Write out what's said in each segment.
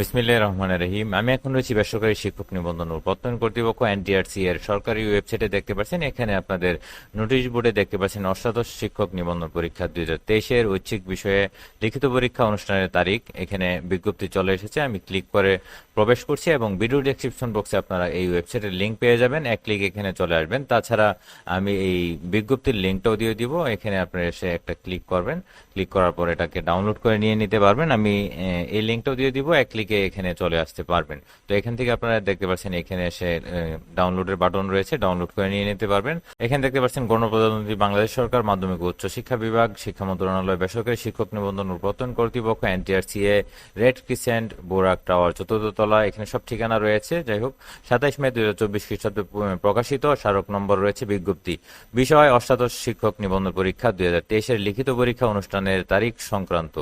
বিসমিল্লাহ রহমান রহিম। আমি এখন রয়েছি বেসরকারি শিক্ষক নিবন্ধন ও প্রত্যয়ন কর্তৃপক্ষ এনটিআরসি এর সরকারি ওয়েবসাইটে দেখতে পাচ্ছেন। এখানে আপনাদের নোটিশ বোর্ডে দেখতে পাচ্ছেন অষ্টাদশ শিক্ষক নিবন্ধন পরীক্ষা দুই হাজার তেইশের ঐচ্ছিক বিষয়ে লিখিত পরীক্ষা অনুষ্ঠানের তারিখ। এখানে বিজ্ঞপ্তি চলে এসেছে। আমি ক্লিক করে প্রবেশ করছি এবং ভিডিও ডেসক্রিপশন বক্সে আপনারা এই ওয়েবসাইটের লিঙ্ক পেয়ে যাবেন। এক ক্লিক এখানে চলে আসবেন। তাছাড়া আমি এই বিজ্ঞপ্তির লিঙ্কটাও দিয়ে দিব। এখানে আপনারা এসে একটা ক্লিক করবেন। ক্লিক করার পর এটাকে ডাউনলোড করে নিয়ে নিতে পারবেন। আমি এই লিঙ্কটাও দিয়ে দিব। এক ক্লিকে এখানে চলে আসতে পারবেন। তো এখান থেকে আপনারা দেখতে পাচ্ছেন এখানে এসে ডাউনলোডের বাটন রয়েছে ডাউনলোড করে নিয়ে নিতে পারবেন। এখানে দেখতে পাচ্ছেন গণপ্রজাতন্ত্রী বাংলাদেশ সরকার, মাধ্যমিক উচ্চ শিক্ষা বিভাগ, শিক্ষা মন্ত্রণালয়, বেসরকারি শিক্ষক নিবন্ধন ও প্রত্যয়ন কর্তৃপক্ষ, NTRCA, red crescent, Borak tower, চতুর্থ তলা, এখানে সব ঠিকানা রয়েছে। যাই হোক, সাতাইশ মে দুই হাজার চব্বিশ খ্রিস্টাব্দে প্রকাশিত স্মারক নম্বর রয়েছে বিজ্ঞপ্তি। বিষয়, অষ্টাদশ শিক্ষক নিবন্ধন পরীক্ষা দুই হাজার তেইশের লিখিত পরীক্ষা অনুষ্ঠানের তারিখ সংক্রান্ত।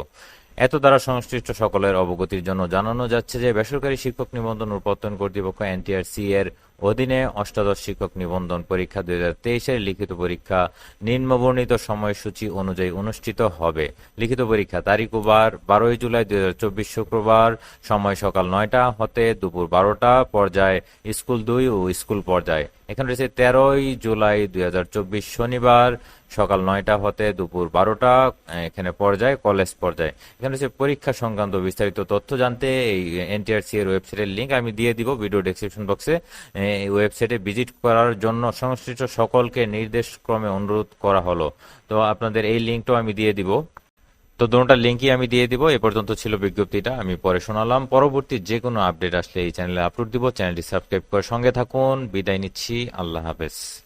এত দ্বারা সংশ্লিষ্ট সকলের অবগতির জন্য জানানো যাচ্ছে যে বেসরকারি শিক্ষক নিবন্ধন ও প্রত্যয়ন কর্তৃপক্ষ এনটিআরসি এর অধীনে অষ্টাদশ শিক্ষক নিবন্ধন পরীক্ষা দুই হাজার তেইশের লিখিত পরীক্ষা নিম্নবর্ণিত সময়সূচি অনুযায়ী অনুষ্ঠিত হবে। লিখিত পরীক্ষা তারিখ বার বারোই জুলাই দুই হাজার চব্বিশ শুক্রবার, সময় সকাল নয়টা হতে দুপুর বারোটা, পর্যায়ে স্কুল দুই ও স্কুল পর্যায়ে। এখানে রয়েছে তেরোই জুলাই দুই হাজার চব্বিশ শনিবার, সকাল নয়টা হতে দুপুর বারোটা, এখানে পর্যায়ে, কলেজ পর্যায়ে। এখানে রয়েছে পরীক্ষা সংক্রান্ত বিস্তারিত তথ্য জানতে এই এনটিআরসি এর ওয়েবসাইটের লিঙ্ক আমি দিয়ে দিব ভিডিও ডেসক্রিপশন বক্সে। এই ওয়েবসাইটে ভিজিট করার জন্য সংশ্লিষ্ট সকলকে নির্দেশ ক্রমে অনুরোধ করা হলো। তো আপনাদের এই লিঙ্কটাও আমি দিয়ে দিব। তো দোনোটা লিঙ্কই আমি দিয়ে দিব। এ পর্যন্ত ছিল বিজ্ঞপ্তিটা, আমি পরে শোনালাম। পরবর্তী যে কোনো আপডেট আসলে এই চ্যানেলে আপলোড দিব। চ্যানেলটি সাবস্ক্রাইব করে সঙ্গে থাকুন। বিদায় নিচ্ছি। আল্লাহ হাফেজ।